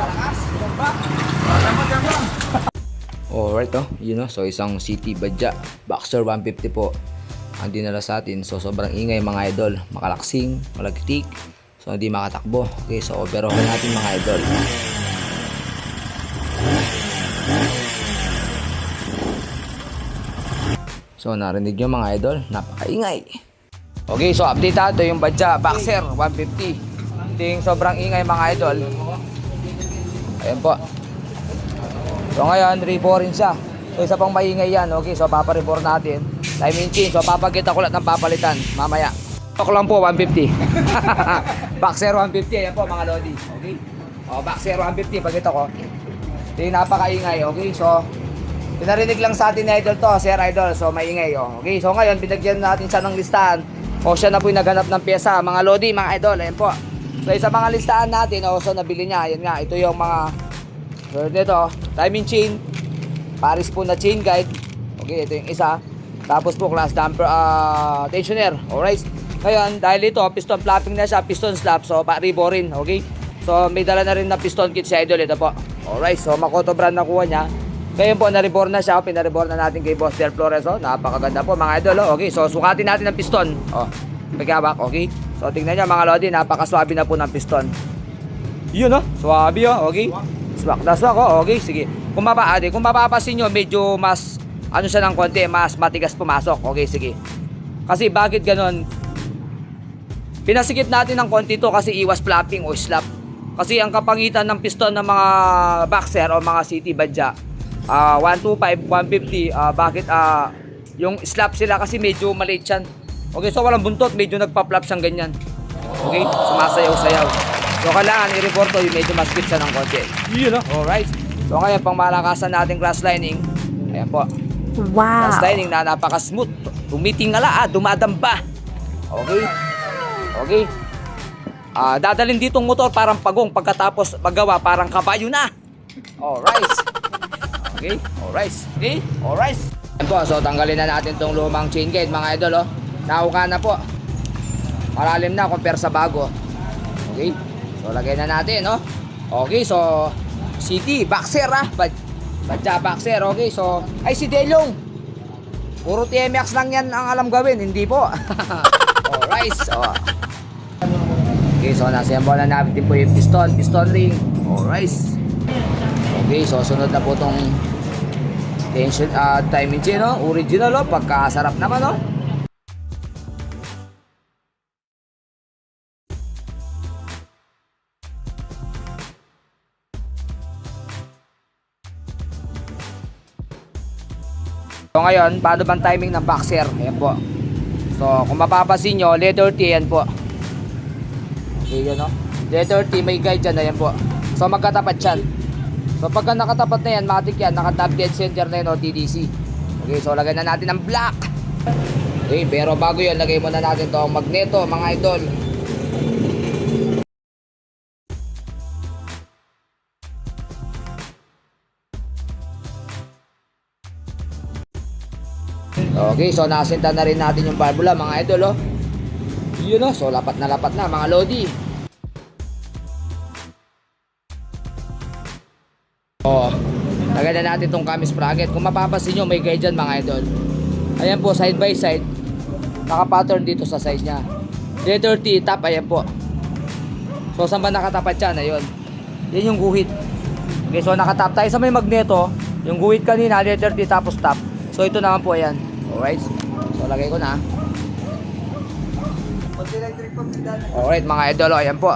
Alright oh, yun know, so isang City Badja, Boxer 150 po ang dinala sa atin. So sobrang ingay mga idol, makalaksing, malagtik, so hindi makatakbo. Okay, so pero okay natin mga idol. So narinig nyo mga idol, napakaingay. Okay, so update natin yung Badja, Boxer 150. Ting sobrang ingay mga idol. Ayan po. So ngayon, report rin siya. So isa pang maingay yan. Okay, so papareport natin. Timing chain. So papakita ko lahat ng papalitan mamaya. Tok lang po, 150. Boxer 150. Ayan po mga lodi. Okay. O, Boxer 150. Pagkita ko. Ito napakaingay. Okay, so pinarinig lang sa atin ni Idol to, Sir Idol. So maingay. Oh. Okay, so ngayon, binagyan natin siya ng listahan. O siya na po yung naghanap ng pyesa. Mga lodi, mga idol. Ayan po. So isa mga listahan natin. O, so nabili niya. Ayan nga. Ito yung mga So dito, timing chain, Paris po na chain guide. Okay, ito yung isa. Tapos po class damper ah tensioner. Alright. Ngayon, dahil ito, piston flapping na siya, piston slap, so pa-ribo rin, okay? So may dala na rin na piston kit si Idol ito po. Alright, so Makoto brand na kuha niya. Ngayon po, na-rebore na siya. Pinaribore na natin kay Boss Del Flores. Oh. Napakaganda po mga idol. Oh. Okay, so sukatin natin ang piston. Oh, pagkabak, okay? So tingnan niyo mga lodi, napakaswabe na po ng piston. Yun oh, swabe oh, okay? Swak na swak oh, okay, sige. Kung mapaade, kung mapapasin nyo, medyo mas, ano siya ng konti, mas matigas pumasok. Okay, sige. Kasi bakit ganon? Pinasikip natin ng konti to kasi iwas flapping o slap. Kasi ang kapangitan ng piston ng mga boxer o mga city badja, ah 125, 150, ah bakit ah yung slap sila kasi medyo maliit yan. Okay, so walang buntot, medyo nagpa-flap siyang ganyan. Okay, sumasayaw-sayaw. So kailangan i-report to yung medyo mas siya ng konti. Yun oh. Alright. So ngayon, pang malakasan natin cross lining. Ayan po. Wow. Cross lining na napaka-smooth. Tumitingala ah, dumadamba. Okay? Okay? Ah, dadalhin ditong motor parang pagong pagkatapos paggawa parang kabayo na. Alright. Okay? Alright. Okay? Alright. Ayan po, so tanggalin na natin tong lumang chain gate mga idol oh. Nauka na po. Malalim na compare sa bago. Okay? So lagay na natin, no? Okay, so City, boxer ah. Bad, badya boxer, okay? So, ay si Delong. Puro TMX lang yan ang alam gawin, hindi po. Alright, so. Okay, so nasa na natin po yung piston, piston ring. Alright. Okay, so sunod na po tong tension, uh, timing chain, no? Original, oh. Pagkasarap naman, no? Ngayon, paano bang timing ng boxer? Ayan po. So kung mapapansin nyo, letter T yan po. Okay yun no? Letter T, may guide dyan, ayan po. So magkatapat yan. So pagka nakatapat na yan, matik yan, nakatab dead center na yun o TDC. Okay, so lagay na natin ng black. Okay, pero bago yun, lagay muna natin to ang magneto, mga idol. Okay, so nasinta na rin natin yung valvula mga idol oh. Yun oh, so lapat na lapat na mga lodi. Oh, lagay na natin tong camis sprocket. Kung mapapansin nyo, may guide dyan mga idol. Ayan po, side by side. Naka-pattern dito sa side niya. Letter T, top, ayan po. So, saan ba nakatapat yan? Ayun. Yan yung guhit. Okay, so nakatap tayo sa may magneto. Yung guhit kanina, letter T tapos top. So, ito naman po ayan. Alright. So, lagay ko na. Alright, mga idol. oh, Ayan po.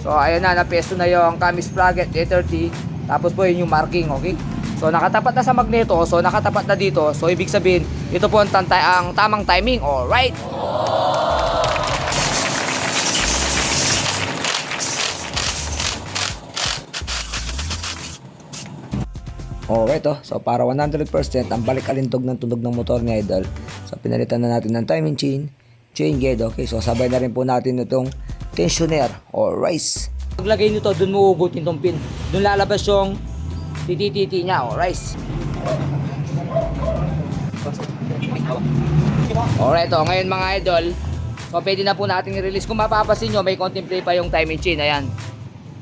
So, ayan na. Napesto na yung camis sprocket, letter T. Tapos po yun yung marking, okay? So, nakatapat na sa magneto. So, nakatapat na dito. So, ibig sabihin, ito po ang, tantay, ang tamang timing. Alright. Alright oh. So para 100% ang balik alintog ng tunog ng motor ni Idol. So pinalitan na natin ng timing chain, chain guide. Okay, so sabay na rin po natin itong tensioner or rice. Paglagay nito, dun mo ugutin tong pin. Dun lalabas yung titititi niya or rice. Alright oh, ngayon mga idol, so pwede na po natin i-release. Kung mapapasin nyo, may konting play pa yung timing chain. Ayan.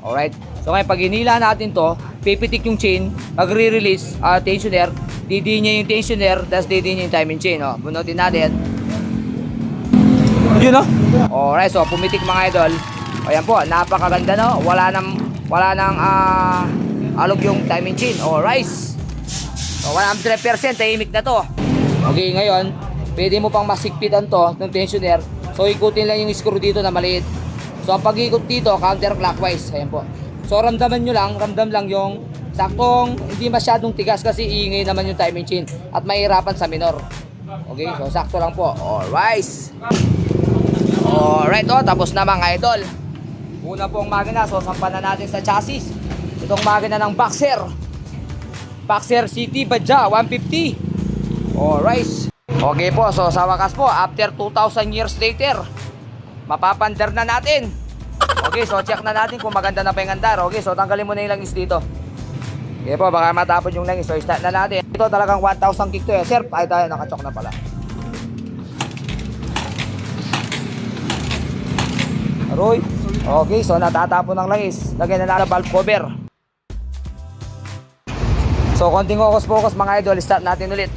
Alright. So ngayon, pag hinila natin to, pipitik yung chain, pag re-release, ah, tensioner, didi niya yung tensioner, tapos didi niya yung timing chain. Oh. Bunutin natin. Yun no? Alright, so pumitik mga idol. Ayan po, napakaganda no? Wala nang, wala nang, ah, alog yung timing chain. Alright. So 100% tahimik na to. Okay, ngayon, pwede mo pang masigpitan to ng tensioner. So ikutin lang yung screw dito na maliit. So pag-ikot dito, counterclockwise. Ayan po. So ramdaman nyo lang, ramdam lang yung saktong, hindi masyadong tigas kasi iingay naman yung timing chain at mahirapan sa minor. Okay, so sakto lang po. Alright. Alright, oh, tapos na mga idol. Una pong magina, so sampan na natin sa chassis. Itong magina ng Boxer. Boxer City Badja 150. Alright. Okay po, so sa wakas po, after 2,000 years later, mapapander na natin. Okay, so check na natin kung maganda na pa yung andar. Okay, so tanggalin mo na yung langis dito. Okay po, baka matapon yung langis. So start na natin. Ito talagang 1,000 kick to eh. Sir, ay tayo, nakachok na pala. Aroy. Okay, so natatapon ng langis. Lagyan na natin valve cover. So, konting focus-focus mga idol. Start natin ulit.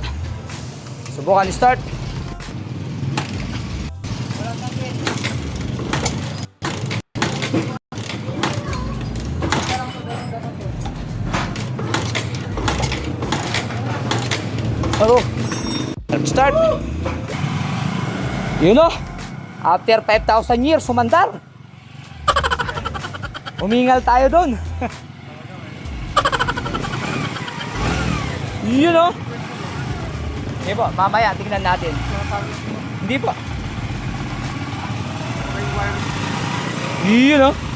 Subukan start. You know, after 5,000 years, sumandar. Umingal tayo doon. you know? Hindi po, mamaya tingnan natin. Hindi po. You know?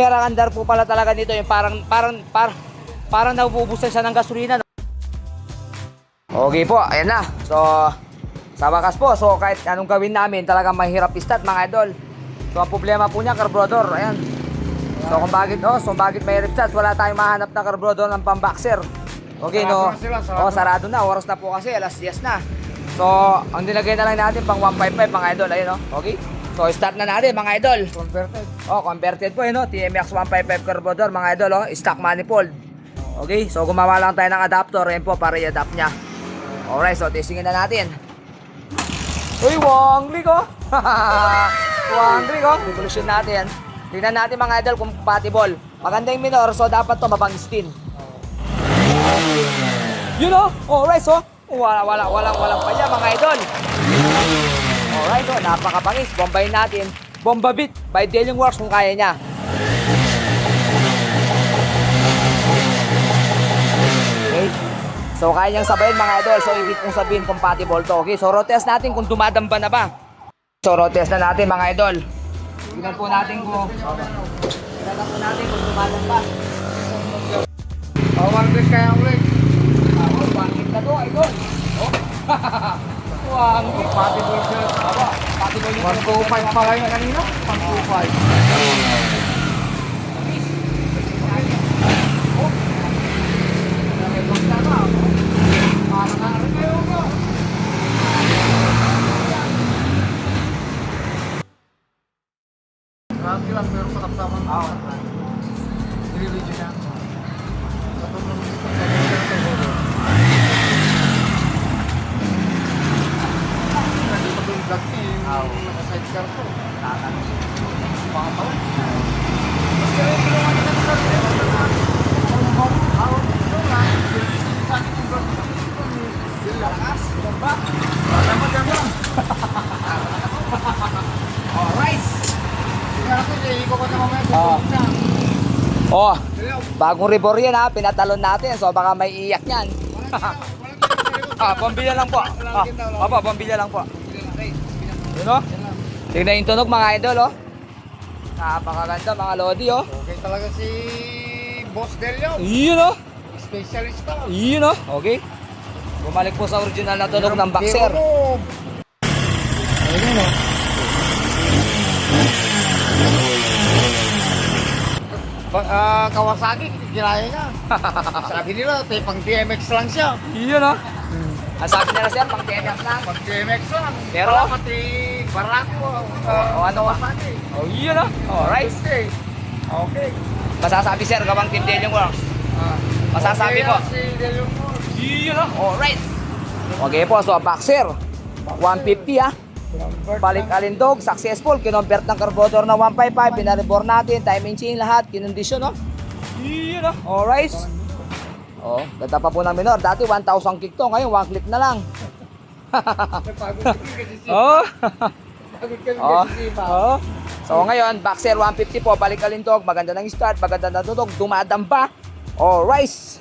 Sir, ang andar po pala talaga nito yung parang parang parang parang naububusan siya ng gasolina. no? Okay po, ayan na. So, sa wakas po, so kahit anong gawin namin, talagang mahirap i-start mga idol. So, ang problema po niya, carburetor, ayan. So, kung bakit, oh, so bakit mahirap start, wala tayong mahanap na carburetor ng pamboxer. Okay, no? Sarado na sila, sarado oh, sarado na. Oras na po kasi, alas 10 na. So, ang nilagay na lang natin, pang 155 mga idol, ayun, oh. Okay? So, start na natin mga idol. Converted. Oh, converted po, eh, no? TMX 155 carburetor, mga idol, oh. Stock manifold. Okay, so gumawa lang tayo ng adapter, yun po, para i-adapt niya. Alright, so testingin na natin. Uy, wangli ko! wangli ko! Revolution natin. Tingnan natin mga idol compatible. Maganda yung minor, so dapat to mabangistin. You know? Alright, so wala, wala, walang, walang pa mga idol. Alright, so napakapangis. Bombayin natin. Bomba beat by Dealing Works kung kaya niya. Okay? So, kaya niyang sabayin mga idol. So, ibig kong sabihin compatible to. Okay? So, road test natin kung dumadamba na ba. So, road test na natin mga idol. Tingnan po natin kung... Tingnan po natin kung dumadamba. Oh, one piece kaya ulit. Oh, pangit na to, idol. Oh. Wang. Compatible siya. Aba, 125 pala yung kanina. 125. Yung naka-sidecar ko. Mga taon. Alright. Ah. Oh, bagong rebor yan ha. Pinatalon natin. So, baka may iyak yan. ah, pambila lang po. Ah, opo, pambila lang po. Yun o. Tingnan yung tunog mga idol oh. Napakaganda mga lodi oh. Okay talaga si Boss Delio. Yun oh. Specialist ka. Yun oh. Okay. Bumalik po sa original na tunog ng boxer. Ayun o. Ba- ah, Kawasaki, ginaya niya. Sabi nila, pang DMX lang siya. Yun oh. Ang sabi nila sir, pang TMX lang. Pag TMX lang. Pero- Wala pati barako. O ano ka? Oh, yun ah. Alright. Okay. Okay. Masasabi sir, gawang Team Delium ko. Ah, Masasabi okay ko. yan, Si Delio mo. Yun ah. Alright. Okay po, so boxer. 150 ah. Balik alindog, successful. Kinombert ng carburetor na 155. Pinaribor natin, timing chain lahat, kinondisyon no. Yun ah. Alright. Oh, ganda pa po ng minor. Dati 1,000 kick to, ngayon 1 click na lang. Napagod ka kasi si Oh. Oh. kasi si Ma. Oh. So ngayon, boxer 150 po, balik alindog, maganda ng start, maganda ng tutok, dumadamba. Alright.